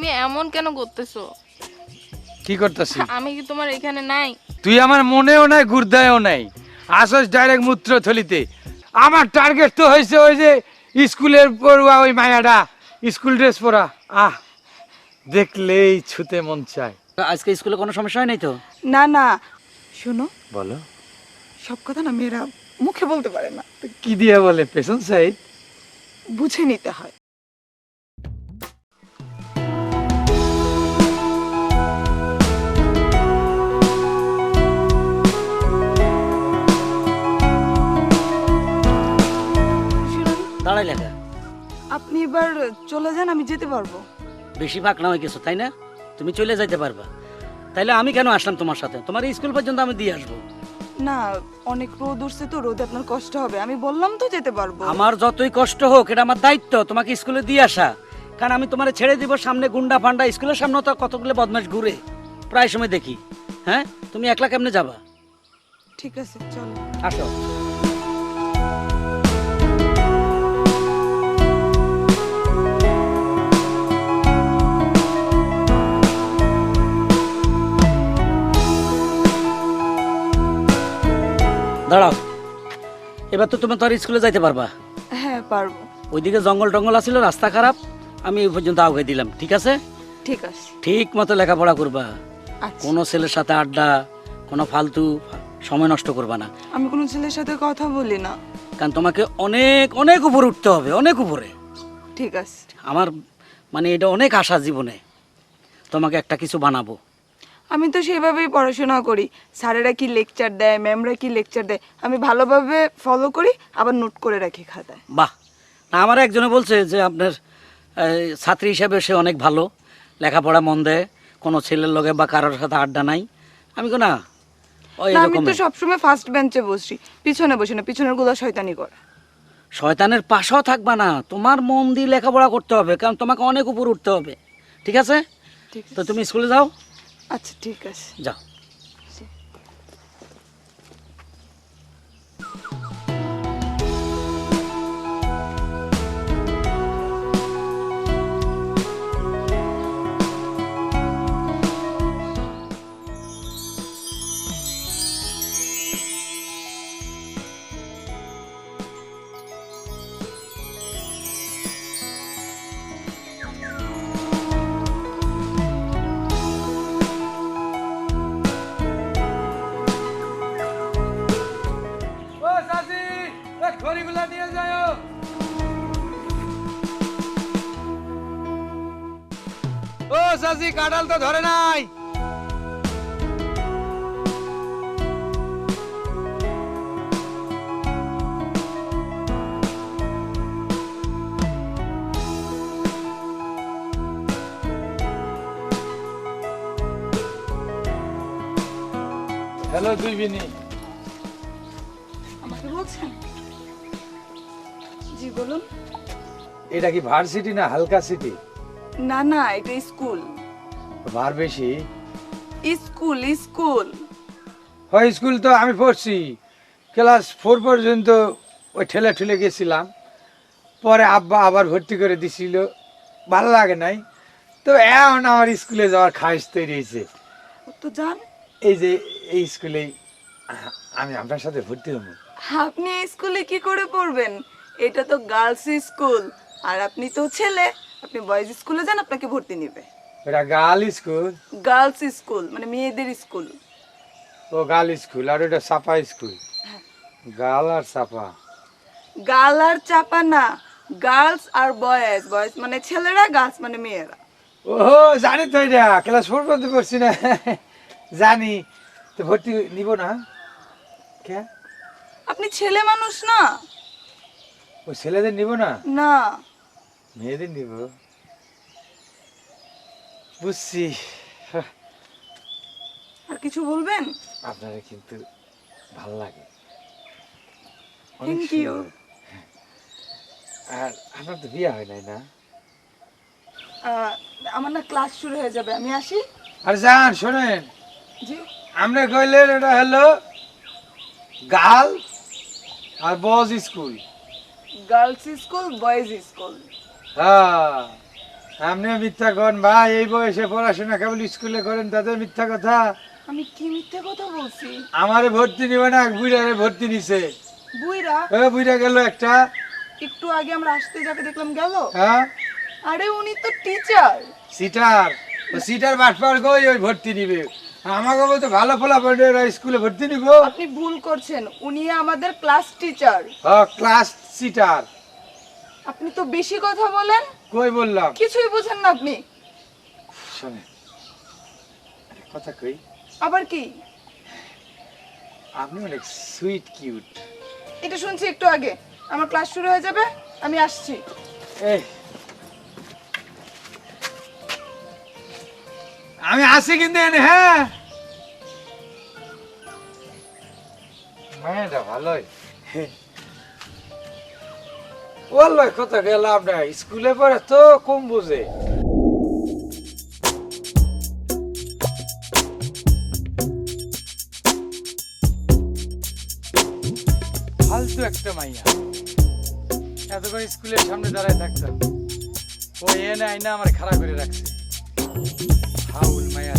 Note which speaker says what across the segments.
Speaker 1: তুমি এমন কেন করতেছো?
Speaker 2: কি করতেছি
Speaker 1: আমি কি তোমার এখানে নাই?
Speaker 2: তুই আমার মনেও নাই গুর্দায়ও নাই। আসস ডাইরেক্ট মূত্র থলিতে আমার টার্গেট তো হয়েছে ওই যে স্কুলের পড়ুয়া ওই মায়াটা। স্কুল ড্রেস পরা। আহ দেখলেই ছুতে মন চায়।
Speaker 3: আজকে স্কুলে কোনো সমস্যা হয় নাই তো?
Speaker 4: না না। শোনো
Speaker 2: বলো।
Speaker 4: সব কথা না মেয়েরা মুখে বলতে পারে না।
Speaker 2: কি দিয়ে বলে পেছন সাইড
Speaker 4: বুঝে নিতে হয়। শুনুন,
Speaker 3: দাঁড়াই
Speaker 4: আপনি এবার চলে যান আমি যেতে পারব।
Speaker 3: বেশি ফাঁক না হয়ে গেছো তাই না? তুমি চলে যাইতে পারবা। তাইলে আমি কেন আসলাম তোমার সাথে? তোমার স্কুল পর্যন্ত আমি দিয়ে আসব।
Speaker 4: না অনেক রোদ উঠছে তো রোদে আপনার কষ্ট হবে। আমি বললাম তো যেতে পারব।
Speaker 3: আমার যতই কষ্ট হোক এটা আমার দায়িত্ব তোমাকে স্কুলে দিয়ে আসা। কারণ আমি তোমার ছেড়ে দিব সামনে গুন্ডা ফান্ডা স্কুলের সামনে তো কতগুলো বদমাশ ঘুরে। প্রায় সময় দেখি হ্যাঁ? তুমি একলা কেমনে যাবা?
Speaker 4: ঠিক আছে চলো।
Speaker 3: আসো। দাঁড়াও। এবার তো তুমি তোর স্কুলে যাইতে পারবা।
Speaker 4: হ্যাঁ পারব।
Speaker 3: ওইদিকে জঙ্গল টঙ্গল আছিল রাস্তা খারাপ আমি এই পর্যন্ত আগে দিলাম ঠিক আছে?
Speaker 4: ঠিক আছে।
Speaker 3: ঠিক মতো লেখাপড়া করবা।
Speaker 4: আচ্ছা।
Speaker 3: কোনো ছেলের সাথে আড্ডা কোনো ফালতু সময় নষ্ট করবা না।
Speaker 4: আমি কোনো ছেলের সাথে কথা বলি না।
Speaker 3: কারণ তোমাকে অনেক অনেক উপরে উঠতে হবে অনেক উপরে।
Speaker 4: ঠিক আছে।
Speaker 3: আমার মানে এটা অনেক আশা জীবনে। তোমাকে একটা কিছু বানাবো।
Speaker 4: আমি তো সেভাবেই পড়াশোনা করি। স্যারেরা কি লেকচার দেয় ম্যামরা কি লেকচার দেয় আমি ভালোভাবে ফলো করি আবার নোট করে রাখি খাতায়।
Speaker 3: বাহ! না আমার একজনে বলছে যে আপনার ছাত্রী হিসাবে সে অনেক ভালো লেখাপড়া মন দেয় কোনো ছেলের লগে বা কারোর সাথে আড্ডা নাই। আমি কো না
Speaker 4: আমি তো সবসময় ফার্স্ট বেঞ্চে বসি পিছনে বসি না পিছনেরগুলো শয়তানি করে।
Speaker 3: শয়তানের পাশেও থাকবা না তোমার মন দিয়ে লেখাপড়া করতে হবে কারণ তোমাকে অনেক উপর উঠতে হবে। ঠিক আছে?
Speaker 4: ঠিক
Speaker 3: তো তুমি স্কুলে যাও।
Speaker 4: আচ্ছা ঠিক আছে।
Speaker 3: যাও।
Speaker 2: সাসি কাঁঠাল তো ধরে নাই। হ্যালো দুই বিনি।
Speaker 4: আমাকে বলছেন? জি বলুন।
Speaker 2: এটা কি ভার্সিটি না হালকা সিটি
Speaker 4: না না এটা স্কুল।
Speaker 2: ভার বেশি?
Speaker 4: School school.
Speaker 2: হয় স্কুল তো আমি পড়ছি। ক্লাস ফোর পর্যন্ত ওই ঠেলে ঠেলে গেছিলাম। পরে আব্বা আবার ভর্তি করে দিছিল। ভালো লাগে নাই। তো এখন আমার স্কুলে যাওয়ার খাইশ তৈরি হয়েছে।
Speaker 4: তো যান।
Speaker 2: এই যে এই স্কুলেই আ- আমি আপনার সাথে ভর্তি হব।
Speaker 4: আপনি এই স্কুলে কি করে পড়বেন? এটা তো গার্লস স্কুল। আর আপনি তো ছেলে। আপনি বয়েজ স্কুলে যান আপনাকে ভর্তি নেবে।
Speaker 2: ওটা গার্ল স্কুল?
Speaker 4: গার্লস স্কুল মানে মেয়েদের স্কুল।
Speaker 2: ও গার্ল স্কুল আর ওটা সাপা স্কুল। গার্ল আর সাপা
Speaker 4: গার্ল আর চাপা না গার্লস আর বয়েজ। বয়েজ মানে ছেলেরা গার্লস মানে মেয়েরা।
Speaker 2: ও জানি তো এটা ক্লাস ফোর পর্যন্ত পড়ছি না। জানি তো ভর্তি নিব না। কে?
Speaker 4: আপনি ছেলে মানুষ না?
Speaker 2: ও ছেলেদের নিব না?
Speaker 4: না।
Speaker 2: মেয়েদের নিব? বুঝছি।
Speaker 4: আর কিছু বলবেন?
Speaker 2: আপনারা কিন্তু ভালো লাগে।
Speaker 4: You.
Speaker 2: সুন্দর। আর আপনার তো বিয়ে হয় নাই না?
Speaker 4: আমার না ক্লাস শুরু হয়ে যাবে। আমি আসি?
Speaker 2: আর যান শোনেন। আমরা কইলেন এটা হলো গার্ল আর boys school.
Speaker 4: Girls school boys school.
Speaker 2: হ্যাঁ। আপনি মিথ্যা করেন ভাই এই বয়সে পড়াশোনা কেবল স্কুলে করেন তাদের মিথ্যা কথা?
Speaker 4: আমি কি মিথ্যে কথা বলছি?
Speaker 2: আমারে ভর্তি নিবে না বুড়ারে ভর্তি নিছে।
Speaker 4: বুইরা
Speaker 2: ও বুড়া গেল একটা।
Speaker 4: একটু আগে আমরা আসতে যাকে দেখলাম গেল।
Speaker 2: হ্যাঁ?
Speaker 4: আরে উনি তো টিচার
Speaker 2: সিটার। ও সিটার বাটপার কই ওই ভর্তি নিবে। আমাকে বলতে ভালো ফলাফল স্কুলে ভর্তি নিব।
Speaker 4: আপনি ভুল করছেন উনি আমাদের ক্লাস টিচার
Speaker 2: ও ক্লাস সিটার
Speaker 4: আপনি তো বেশি কথা বলেন।
Speaker 2: কই বললাম?
Speaker 4: কিছুই বুঝেন না আপনি।
Speaker 2: শোনে একটা কথা কই?
Speaker 4: আবার কি?
Speaker 2: আপনি অনেক সুইট কিউট।
Speaker 4: এটা শুনছি একটু আগে। আমার ক্লাস শুরু হয়ে যাবে আমি আসছি।
Speaker 2: এই। আমি আসি কিন্তু এনে হ্যাঁ? মেয়েটা ভালোই। বলল কথা গেল আপনার স্কুলে পড়ে তো কম বুঝে। ফালতু একটা মাইয়া। এতক্ষণ স্কুলের সামনে দাঁড়ায় থাকতাম। ও এনে আইনা আমার খাড়া করে রাখছে। হাউল মায়া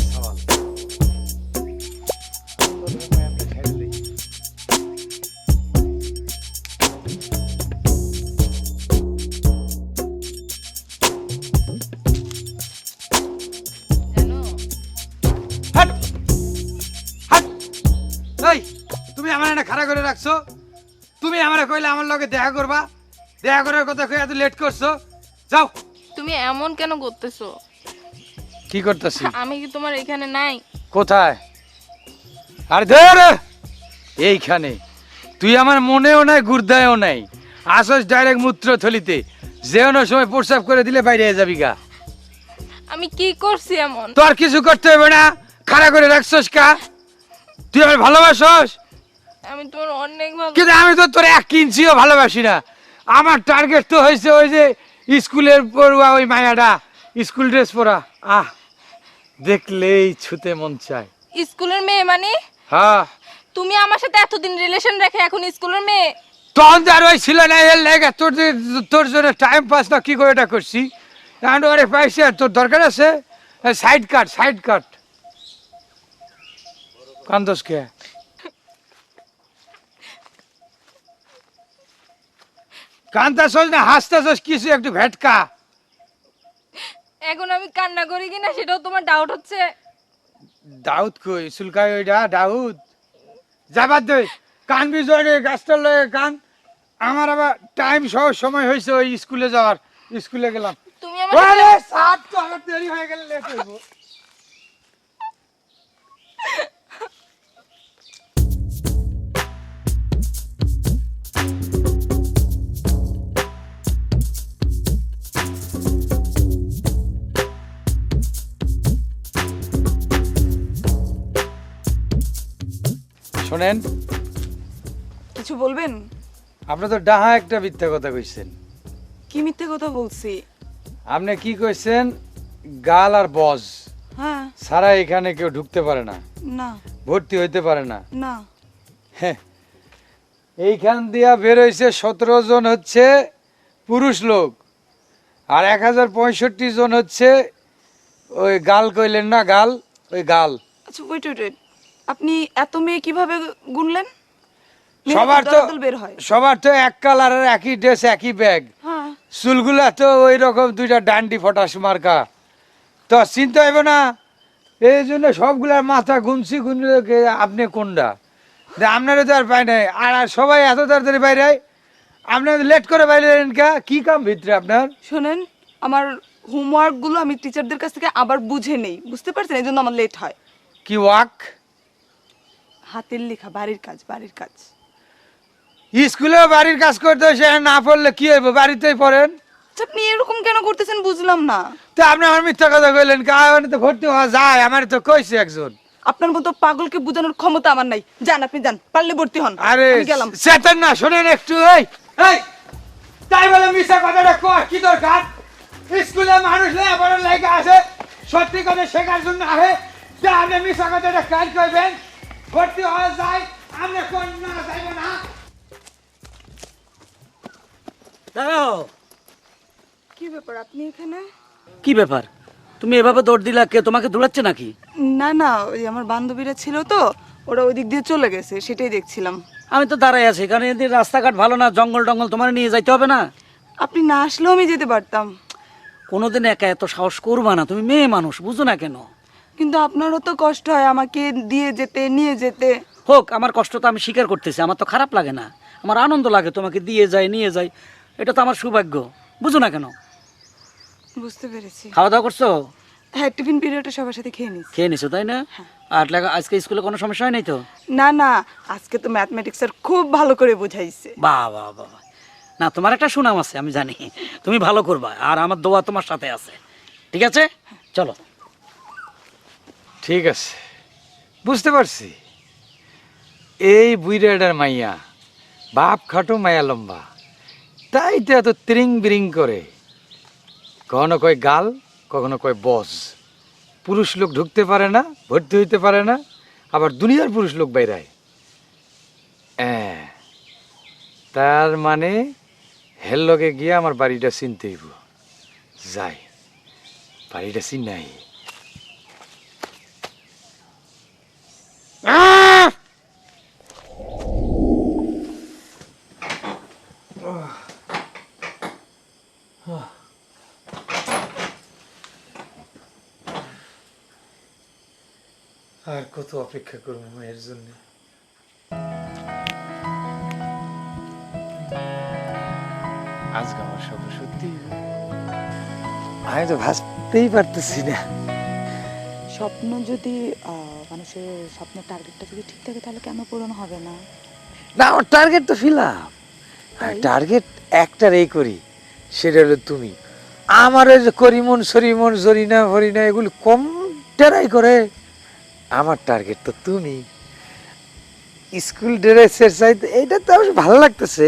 Speaker 2: কইলে আমার লগে দেখা করবা। দেখা করার কথা কই এত লেট করছ। যাও।
Speaker 1: তুমি এমন কেন করতেছো?
Speaker 2: কি করতেছি?
Speaker 1: আমি কি তোমার এখানে নাই?
Speaker 2: কোথায়? আর ধর! এইখানে। তুই আমার মনেও নাই গুর্দায়ও নাই। আসস ডাইরেক্ট মূত্র থলিতে যেন সময় প্রস্রাব করে দিলে বাইরে যাবি গা।
Speaker 1: আমি কি করছি এমন?
Speaker 2: তোর কিছু করতে হবে না। খাড়া করে রাখছস কা। তুই আমার ভালোবাসস?
Speaker 1: আমি তোমার অনেক ভালো
Speaker 2: কিন্তু আমি তো তোর এক ইঞ্চিও ভালোবাসি না। আমার টার্গেট তো হয়েছে ওই যে স্কুলের পড়ুয়া ওই মায়াটা। স্কুল ড্রেস পরা। আহ দেখলেই ছুতে মন চায়।
Speaker 1: স্কুলের মেয়ে মানে?
Speaker 2: হ্যাঁ।
Speaker 1: তুমি আমার সাথে এতদিন রিলেশন রেখে এখন স্কুলের মেয়ে?
Speaker 2: তখন তো আর ওই ছিল না এর লেগে তোর তোর জন্য টাইম পাস না কি করে এটা করছি? এখন ওরে পাইছি আর তোর দরকার আছে? সাইড কাট সাইড কাট কান্দোস কে কান্দাসস না হাসতেছস কিছু একটু ভেটকা।
Speaker 1: এখন আমি কান্না করি কিনা সেটাও তোমার ডাউট হচ্ছে।
Speaker 2: দাউদ কই? সুলকাই ওইটা দাউদ যাবার দই কান বিজয় গাছটার লয়ে কান। আমার আবার টাইম সহ সময় হয়েছে ওই স্কুলে যাওয়ার। স্কুলে গেলাম।
Speaker 1: তুমি আমার
Speaker 2: সাত তো আমার দেরি হয়ে গেলে লেট হইব। শোনেন।
Speaker 4: কিছু বলবেন?
Speaker 2: আপনি তো ডাহা একটা মিথ্যা কথা কইছেন।
Speaker 4: কি মিথ্যে কথা বলছি?
Speaker 2: আপনি কি কইছেন? গাল আর বজ।
Speaker 4: হ্যাঁ।
Speaker 2: সারা এখানে কেউ ঢুকতে পারে না।
Speaker 4: না।
Speaker 2: ভর্তি হইতে পারে না।
Speaker 4: না।
Speaker 2: হ্যাঁ। এইখান দিয়া বের হয়েছে সতেরো জন হচ্ছে পুরুষ লোক। আর এক হাজার পঁয়ষট্টি জন হচ্ছে ওই গাল কইলেন না গাল? ওই গাল।
Speaker 4: আচ্ছা ওয়েট ওয়েট আপনি এত মেয়ে কীভাবে গুনলেন?
Speaker 2: সবার তো
Speaker 4: বের হয়।
Speaker 2: সবার তো এক কালারের একই ড্রেস একই ব্যাগ।
Speaker 4: হ্যাঁ।
Speaker 2: চুলগুলা তো ওই রকম দুইটা ডান্ডি ফটাস মার্কা। তো চিন্তা হইব না এই জন্য সবগুলার মাথা গুনছি গুনলে কে- আপনি কোনটা যে আপনারও তো আর পাই নাই। আর সবাই এত তাড়াতাড়ি বাইরে। আপনার লেট করে বাইরে কা? কি কাম ভিতরে আপনার?
Speaker 4: শোনেন আমার হোমওয়ার্কগুলো আমি টিচারদের কাছ থেকে আবার বুঝে নেই। বুঝতে পারছেন? এই জন্য আমার লেট হয়।
Speaker 2: কি ওয়াক
Speaker 4: হাতের লেখা বাড়ির কাজ বাড়ির কাজ।
Speaker 2: স্কুলেও বাড়ির কাজ করতে সে না পড়লে কি হইব? বাড়িতেই পড়েন।
Speaker 4: আচ্ছা আপনি এরকম কেন করতেছেন বুঝলাম না।
Speaker 2: তো আপনি আমার মিথ্যা কথা কইলেন কা মানে তো ভর্তি হওয়া যায় আমার তো কইছে একজন।
Speaker 4: আপনার মতো পাগলকে বোঝানোর ক্ষমতা আমার নাই। যান আপনি যান পারলে ভর্তি হন।
Speaker 2: আরে
Speaker 4: গেলাম।
Speaker 2: চেতন না শোনেন একটু এই এই। তাই বলে মিশা কথাটা কয় কি দরকার? স্কুলে মানুষ লেখাপড়ার লেগে আসে সত্যি কথা শেখার জন্য আসে তা আপনি মিশা কথাটা কাজ করবেন ভর্তি হওয়া যায় আপনি কোন না যাইব না।
Speaker 3: দাঁড়াও।
Speaker 4: কি ব্যাপার আপনি এখানে?
Speaker 3: কি ব্যাপার? তুমি এভাবে দৌড় দিলা কে তোমাকে দৌড়াচ্ছে নাকি?
Speaker 4: না না ওই আমার বান্ধবীরা ছিল তো ওরা ওই দিক দিয়ে চলে গেছে সেটাই দেখছিলাম।
Speaker 3: আমি তো দাঁড়াই আছি কারণ এদের রাস্তাঘাট ভালো না জঙ্গল টঙ্গল তোমার নিয়ে যাইতে হবে না?
Speaker 4: আপনি না আসলেও আমি যেতে পারতাম।
Speaker 3: কোনোদিন একা এত সাহস করবা না তুমি মেয়ে মানুষ বুঝো না কেন?
Speaker 4: কিন্তু আপনারও তো কষ্ট হয় আমাকে দিয়ে যেতে নিয়ে যেতে।
Speaker 3: হোক আমার কষ্ট তো আমি স্বীকার করতেছি আমার তো খারাপ লাগে না। আমার আনন্দ লাগে তোমাকে দিয়ে যায় নিয়ে যায় এটা তো আমার সৌভাগ্য। বুঝো না কেন?
Speaker 4: বুঝতে পেরেছি।
Speaker 3: খাওয়া দাওয়া করছ?
Speaker 4: হ্যাঁ টিফিন পিরিয়ডে সবার সাথে খেয়ে নিস
Speaker 3: খেয়ে নিছো তাই না? আর লেখা- আজকে স্কুলে কোনো সমস্যা হয় নাই তো?
Speaker 4: না না আজকে তো ম্যাথমেটিক্স স্যার খুব ভালো করে বুঝাইছে।
Speaker 3: বাহ বাহ বাহ। না তোমার একটা সুনাম আছে আমি জানি। তুমি ভালো করবা আর আমার দোয়া তোমার সাথে আছে। ঠিক আছে? চলো।
Speaker 2: ঠিক আছে। বুঝতে পারছি। এই বুইরাডার মাইয়া, বাপ খাটো মায়া লম্বা। তাই তো এত ত্রিং বিরিং করে। কখনো কয় গাল, কখনো কয় বস পুরুষ লোক ঢুকতে পারে না, ভর্তি হইতে পারে না, আবার দুনিয়ার পুরুষ লোক বাইরায়। হ্যাঁ তার মানে হেল লগে গিয়ে আমার বাড়িটা চিনতে হইব। যাই, বাড়িটা চিনাই আর কত অপেক্ষা করব মায়ের জন্য? আজকে আমার সব সত্যি আমি তো ভাবতেই পারতেছি না।
Speaker 5: স্বপ্ন যদি মানুষের স্বপ্নের টার্গেটটা যদি ঠিক থাকে তাহলে কেন পূরণ হবে না?
Speaker 2: না আমার টার্গেট তো ফিল ফিলাম টার্গেট একটার এই করি সেটা হলো তুমি। আমার ওই যে করিমন সরিমন জরিনা ফরিনা এগুলো কম টেরাই করে আমার টার্গেট তো তুমি। স্কুল ড্রেসের চাইতে এটা তো আমার ভালো লাগতেছে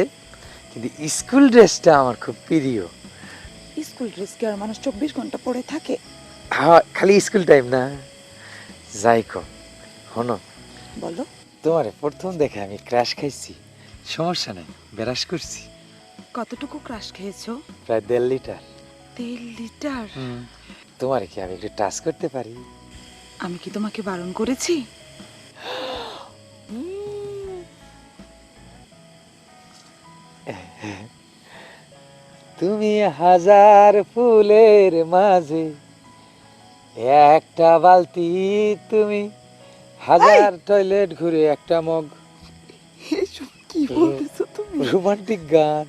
Speaker 2: কিন্তু স্কুল ড্রেসটা আমার খুব প্রিয়।
Speaker 5: স্কুল ড্রেস কি আর মানুষ চব্বিশ ঘণ্টা পরে থাকে?
Speaker 2: হ্যাঁ খালি স্কুল টাইম না। যাই কম হনো
Speaker 5: বলো।
Speaker 2: তোমারে প্রথম দেখে আমি ক্র্যাশ খাইছি। সমস্যা নেই বেরাস করছি।
Speaker 5: কতটুকু ক্রাশ খেয়েছো?
Speaker 2: প্রায় দেড় লিটার
Speaker 5: তেল লিটার
Speaker 2: তোমার কি আমি একটু টাচ করতে পারি?
Speaker 5: আমি কি তোমাকে বারণ করেছি?
Speaker 2: তুমি হাজার ফুলের মাঝে একটা বালতি তুমি হাজার টয়লেট ঘুরে একটা মগ।
Speaker 5: এসব কি বলতেছো তুমি?
Speaker 2: রোমান্টিক গান।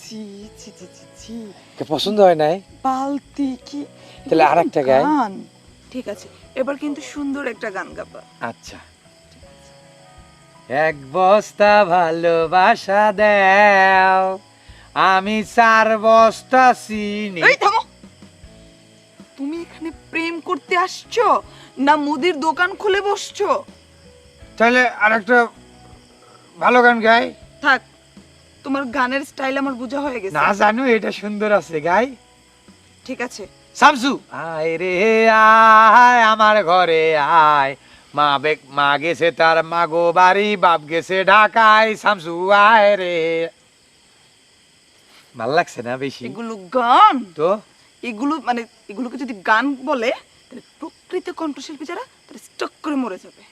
Speaker 5: ছি ছি ছি ছি ছি।
Speaker 2: কে পছন্দ হয় নাই?
Speaker 5: বালতি কি?
Speaker 2: তাহলে আরেকটা?
Speaker 5: গান?
Speaker 4: ঠিক আছে এবার কিন্তু সুন্দর একটা গান গাবা।
Speaker 2: আচ্ছা। এক বস্তা ভালোবাসা দাও আমি চার বস্তা চিনি।
Speaker 4: করতে আসছো? না মুদির দোকান খুলে বসছো?
Speaker 2: তাহলে আরেকটা ভালো গান গাই।
Speaker 4: থাক তোমার গানের স্টাইল আমার বোঝা হয়ে গেছে।
Speaker 2: না জানো এটা সুন্দর আছে গাই।
Speaker 4: ঠিক আছে।
Speaker 2: শামসু আয় রে আয় আমার ঘরে আয়। মা বেক মা গেছে তার মাগো বাড়ি বাপ গেছে ঢাকায়। শামসু আয় রে। ভালো লাগছে না বেশি?
Speaker 4: এগুলো গান?
Speaker 2: তো?
Speaker 4: এগুলো মানে এগুলোকে যদি গান বলে তাহলে প্রকৃত কণ্ঠশিল্পী যারা তাহলে স্টক করে মরে যাবে।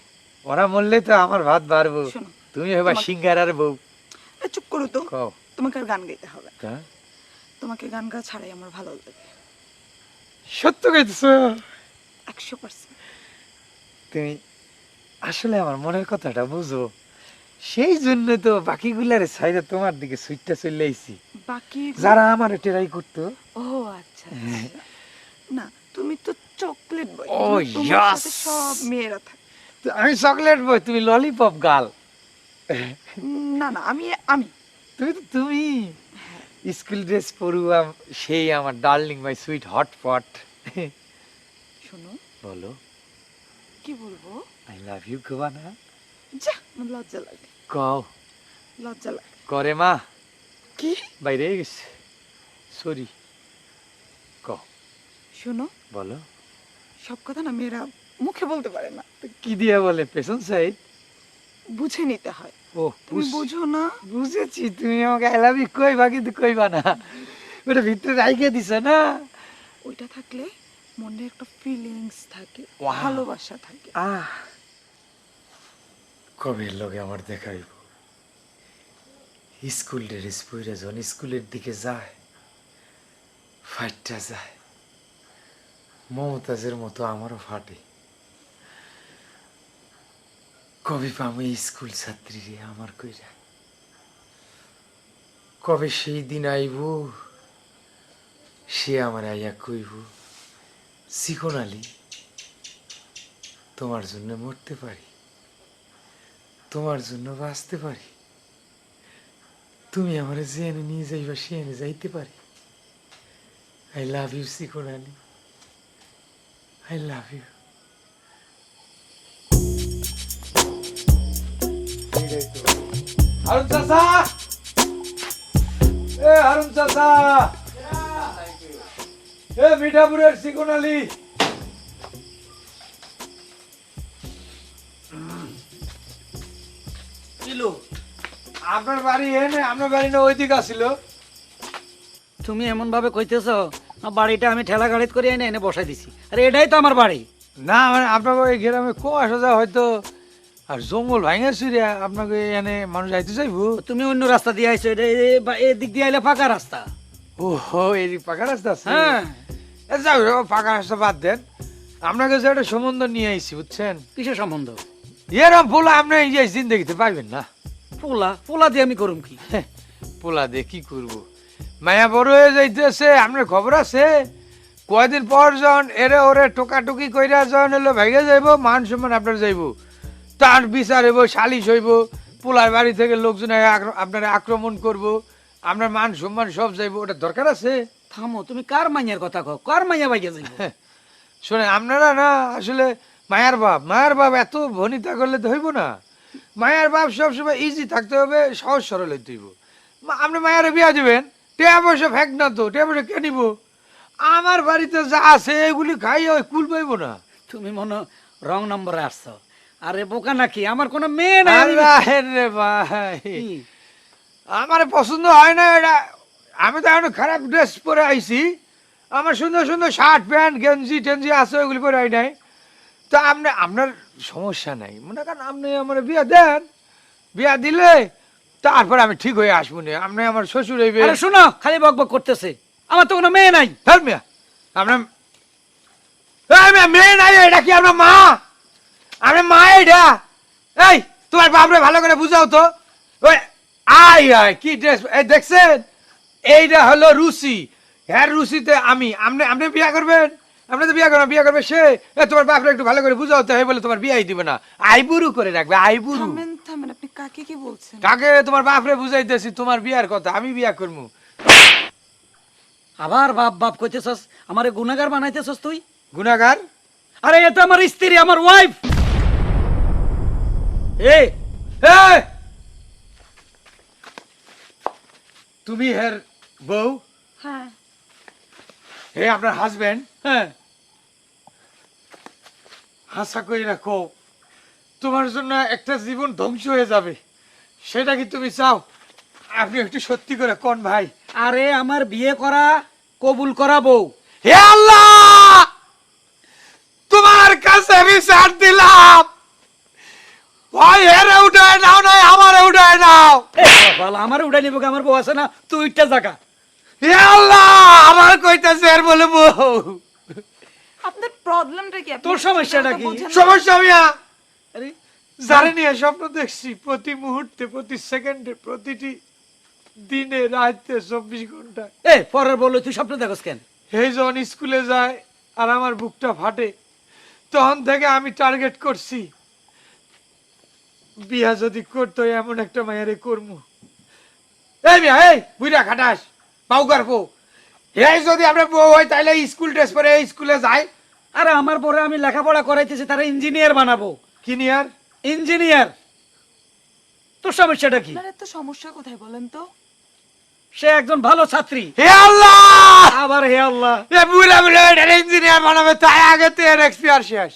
Speaker 2: ওরা মরলে তো আমার ভাত বাড়বো।
Speaker 4: শোনো,
Speaker 2: তুমি হবা
Speaker 4: তোমার-
Speaker 2: সিঙ্গার আর বউ।
Speaker 4: এ, চুপ করো তো।
Speaker 2: কও।
Speaker 4: তোমাকে আর গান গাইতে হবে না।
Speaker 2: তা?
Speaker 4: তোমাকে গান গা ছাড়াই আমার ভালো লাগে।
Speaker 2: সত্য গাইতেছ
Speaker 4: একশো পার্সেন্ট।
Speaker 2: তুমি আসলে আমার মনের কথাটা বুঝো। সেই জন্য তো বাকিগুলারে সাইডে তোমার দিকে সুইটটা চলে আইছি।
Speaker 4: বাকি
Speaker 2: যারা আমার টেরাই করতো।
Speaker 4: ও আচ্ছা আচ্ছা। না তুমি তো চকলেট বয়
Speaker 2: ও,
Speaker 4: তোমার সব মেয়েরা থাকে।
Speaker 2: আমি চকলেট বই তুমি ললিপপ গাল।
Speaker 4: না না আমি আমি।
Speaker 2: তুমি তো তুমি। স্কুল ড্রেস পড়ুয়াম সেই আমার darling my sweet hot pot.
Speaker 4: শোনো।
Speaker 2: বলো।
Speaker 4: কি বলব?
Speaker 2: আই লাভ ইউ গোবানা
Speaker 4: যা আমার লজ্জা লাগে।
Speaker 2: কও।
Speaker 4: লজ্জা লাগে।
Speaker 2: করে মা।
Speaker 4: কি?
Speaker 2: বাইরে গেছে। সরি। ক
Speaker 4: শোনো।
Speaker 2: বলো।
Speaker 4: সব কথা না মেয়েরা মুখে বলতে পারে না।
Speaker 2: কি দিয়া বলে পেছন সাইড
Speaker 4: বুঝে নিতে হয়।
Speaker 2: ও
Speaker 4: তুমি
Speaker 2: বুঝ-
Speaker 4: না।
Speaker 2: বুঝেছি তুমি আমাকে আই লাভ ইউ কইবা কিন্তু কইবা না। ওটা ভিতরে রাইখে দিছে না।
Speaker 4: ওইটা থাকলে মনে একটা ফিলিংস থাকে ভালোবাসা থাকে।
Speaker 2: আহ কবে লগে আমার দেখাইব স্কুল ড্রেস পরে যখন স্কুলের দিকে যায় ফাইটটা যায়। মমতাজের মতো আমারও ফাটে। কবে এই স্কুল ছাত্রী রে আমার কইরা? কবে সেই দিন আইব, সে আমার আইয়া কইব, চিকন আলী, তোমার জন্য মরতে পারি, তোমার জন্য বাঁচতে পারি, তুমি আমার যে এনে নিয়ে যাইবা, সে এনে যাইতে পারি। I love you Chikon Ali. I love you Harun চাচা এ হারুন চাচা এ মিঠাপুরের চিকন আলী
Speaker 3: কিলো
Speaker 2: আপনার বাড়ি এনে আপনার বাড়ি না ওই দিকে আসিল?
Speaker 3: তুমি এমন ভাবে কইতেছ? বাড়িটা আমি ঠেলা গাড়িত করে এনে এনে বসাই দিছি। আরে এটাই তো আমার বাড়ি।
Speaker 2: না মানে আপনার ওই গ্রামে কো আসা যায় হয়তো আর জঙ্গল ভাঙে সিরিয়া আপনাকে এনে মানুষ যাইতে চাইব?
Speaker 3: তুমি অন্য রাস্তা দিয়ে আইছো এটা এ- দিক দিয়ে আইলে ফাঁকা রাস্তা।
Speaker 2: ও হো এই ফাঁকা রাস্তা আছে?
Speaker 3: হ্যাঁ।
Speaker 2: এ যাও পাকা রাস্তা বাদ দেন। আপনাকে যে একটা সম্বন্ধ নিয়ে আইছি বুঝছেন?
Speaker 3: কিসের সম্বন্ধ?
Speaker 2: এরম পোলা আপনি এই যে জিন্দগিতে পাইবেন না।
Speaker 3: পোলা? পোলা দিয়ে আমি করুম কি?
Speaker 2: হ্যাঁ, পোলা দিয়ে কি করব? মায়া বড় হয়ে যাইতেছে আপনার খবর আছে? কয়দিন পর যখন এরে ওরে টোকাটুকি কইরা যখন হলো ভেঙে যাইব মান সম্মান আপনার যাইব। তার বিচার হইব সালিশ হইব পোলার বাড়ি থেকে লোকজন আপনার আক্রমণ করব আপনার মান সম্মান সব যাইব ওটা দরকার আছে?
Speaker 3: থামো তুমি কার মাইয়ার কথা কও? কার মাইয়া বাইকে যাইব?
Speaker 2: শোনে আপনারা না আসলে মায়ার বাপ মায়ার বাপ এত ভনিতা করলে তো হইব না। মায়ার বাপ সবসময় ইজি থাকতে হবে সহজ সরল হইতে হইব। আপনি মায়ারে বিয়া দিবেন? টেয়া পয়সা ফেক না তো টেয়া পয়সা কে নিব? আমার বাড়িতে যা আছে এগুলি খাই ওই কুল পাইব না।
Speaker 3: তুমি মনে রং নম্বরে আসছো। আরে বোকা নাকি? আমার কোনো মেয়ে নাই। আমি-
Speaker 2: রে ভাই? আমার পছন্দ হয় না এটা। আমি তো এখন খারাপ ড্রেস পরে আইছি। আমার সুন্দর সুন্দর শার্ট প্যান্ট গেঞ্জি টেঞ্জি আছে ওইগুলি পরে আই নাই। তো আপনি আপনার সমস্যা নাই। মনে করেন আপনি আমার বিয়া দেন। বিয়া দিলে তারপর আমি ঠিক হয়ে আসব না। আপনি আমার শ্বশুর হইবে।
Speaker 3: আরে শোনো খালি বক বক করতেছে। আমার তো কোনো মেয়ে নাই।
Speaker 2: ধর মিয়া। আপনার মেয়ে নাই এটা কি আপনার মা? আপনার মা এটা এই তোমার বাপরে ভালো করে বুঝাও তো। ওই আই আয় কি ড্রেস এই দেখছেন? এইটা হলো রুচি। হ্যাঁ রুচিতে আমি। আপনি আপনি বিয়া করবেন? আপনি তো বিয়া করবেন বিয়া করবে সে। এ, তোমার বাপরে একটু ভালো করে বুঝাও তো। এই বলে তোমার বিয়াই দিবে না। আইবুরু করে রাখবে আইবুরু।
Speaker 4: থামেন আপনি কাকে কি বলছেন?
Speaker 2: কাকে? তোমার বাপরে বুঝাইতেছি তোমার বিয়ার কথা আমি বিয়া করব
Speaker 3: আবার বাপ বাপ কইতেছস আমারে গুনাগার বানাইতেছস তুই?
Speaker 2: গুনাগার
Speaker 3: আরে এটা আমার স্ত্রী আমার ওয়াইফ এ
Speaker 2: এই! তুমি হের বউ?
Speaker 4: হ্যাঁ।
Speaker 2: হে আপনার হাজবেন্ড
Speaker 3: হ্যাঁ।
Speaker 2: হাসা করে রাখো তোমার জন্য একটা জীবন ধ্বংস হয়ে যাবে। সেটা কি তুমি চাও? আপনি একটু সত্যি করে কোন ভাই?
Speaker 3: আরে আমার বিয়ে করা কবুল করা বউ।
Speaker 2: হে আল্লাহ! তোমার কাছে আমি ছাড় দিলাম। হয় হেরে উঠায় নাও নয় আমারে উঠায় নাও।
Speaker 3: বাবা, আমার উড়াই নিব আমার বউ আছে না তুই উঠটা জাগা
Speaker 2: হে আল্লাহ আমার কইতাছে এর বলে বউ
Speaker 4: আপনার প্রবলেমটা কি?
Speaker 3: তোর সমস্যাটা কি?
Speaker 2: সমস্যা মিয়া।
Speaker 3: আরে
Speaker 2: যারে নিয়ে স্বপ্ন দেখছি প্রতি মুহূর্তে প্রতি সেকেন্ডে প্রতিটি দিনে রাতে চব্বিশ ঘণ্টা
Speaker 3: এ পরের বলে তুই স্বপ্ন দেখোস কেন?
Speaker 2: যখন স্কুলে যায় আর আমার বুকটা ফাটে। তখন থেকে আমি টার্গেট করছি বিয়া যদি করতো এমন একটা মায়ারে করমু। এই মিয়া এই বুইরা খাটাস পাউ এই যদি আমরা বউ হয় তাহলে স্কুল ড্রেস পরে স্কুলে যায়।
Speaker 3: আরে আমার পরে আমি লেখাপড়া করাইতেছি তারা ইঞ্জিনিয়ার বানাবো।
Speaker 2: কি নিয়ে আর
Speaker 3: ইঞ্জিনিয়ার। তোর সমস্যাটা কি?
Speaker 4: আপনার এত সমস্যা কোথায় বলেন তো?
Speaker 3: সে একজন ভালো ছাত্রী।
Speaker 2: হে আল্লাহ!
Speaker 3: আবার হে আল্লাহ।
Speaker 2: এ বুড়া বুড়া ইঞ্জিনিয়ার বানাবে তাই আগে তো এর এক্সপিয়ার শেষ।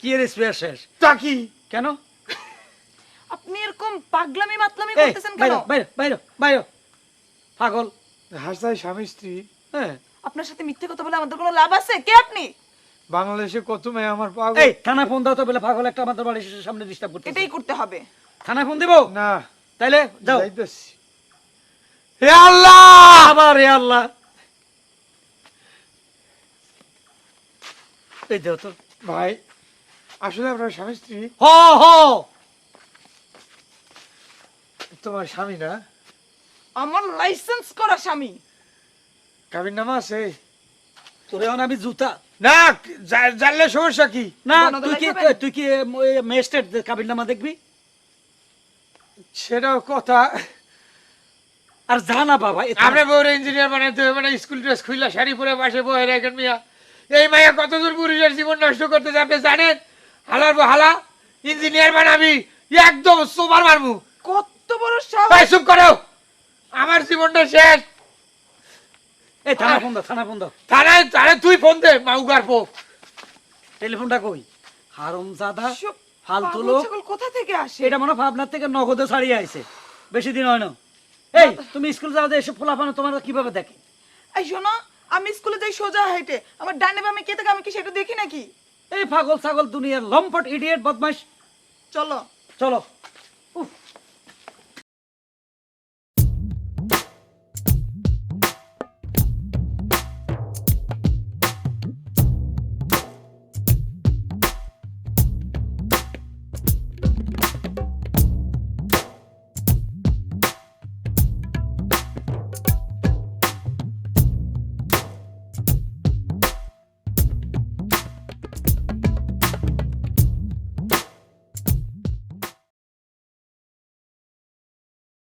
Speaker 3: কি এর স্পেয়ার শেষ?
Speaker 2: তা কি?
Speaker 3: কেন?
Speaker 4: আপনি এরকম পাগলামি মাতলামি করতেছেন কেন?
Speaker 3: বাইরো, বাইরো, বাইরো, বাইরো। পাগল।
Speaker 2: হাসাই স্বামী স্ত্রী।
Speaker 3: হ্যাঁ।
Speaker 4: আপনার সাথে মিথ্যে কথা বলে আমাদের কোনো লাভ আছে? কে আপনি?
Speaker 2: বাংলাদেশে কত মেয়ে আমার পাগল?
Speaker 3: এই থানায় ফোন দাও তো বলে পাগল একটা আমাদের বাড়ির সামনে ডিস্টার্ব করতে
Speaker 4: এটাই করতে হবে।
Speaker 3: থানায় ফোন দিব?
Speaker 2: না।
Speaker 3: তাইলে যাও।
Speaker 2: যাইতেছি। হে আল্লাহ!
Speaker 3: আবার এ আল্লাহ। এই দেও তো।
Speaker 2: ভাই আসলে আপনার স্বামী স্ত্রী?
Speaker 3: হ হ।
Speaker 2: তোমার স্বামী না?
Speaker 4: আমার লাইসেন্স করা স্বামী।
Speaker 2: কাবির নামা আছে?
Speaker 3: তোরে এখন আমি জুতা।
Speaker 2: না জানলে সমস্যা কি?
Speaker 3: না তুই কি তুই কি দেখবি?
Speaker 2: সেটাও কথা।
Speaker 3: আর যা না বাবা
Speaker 2: আমরা বউর ইঞ্জিনিয়ার বানাইতে হবে মানে স্কুল ড্রেস খুললা শাড়ি পরে পাশে বয়ে রাখেন মিয়া। এই মাইয়া কতদূর পুরুষের জীবন নষ্ট করতে যাবে জানেন? হালার বো হালা ইঞ্জিনিয়ার বানাবি একদম সোবার মারমু।
Speaker 4: কত বড় সাহস।
Speaker 2: চুপ করো। আমার জীবনটা শেষ।
Speaker 3: এই থানা ফোন দাও থানা ফোন দাও।
Speaker 2: থানায় তারে তুই ফোন দে মাউগার পো।
Speaker 3: টেলিফোনটা কই? হারম জাদা ফালতু লোক।
Speaker 4: কোথা থেকে আসে?
Speaker 3: এটা মনে থেকে নগদে ছাড়িয়ে আইছে। বেশি দিন হয় না। এই তুমি স্কুল যাও যে এসব ফোলাফানো তোমার কীভাবে দেখে?
Speaker 4: এই শোনো আমি স্কুলে যাই সোজা হাইটে আমার ডানে বামে কে থাকে আমি কি সেটা দেখি নাকি?
Speaker 3: এই পাগল ছাগল দুনিয়ার লম্পট ইডিয়েট বদমাইশ।
Speaker 4: চলো।
Speaker 3: চলো।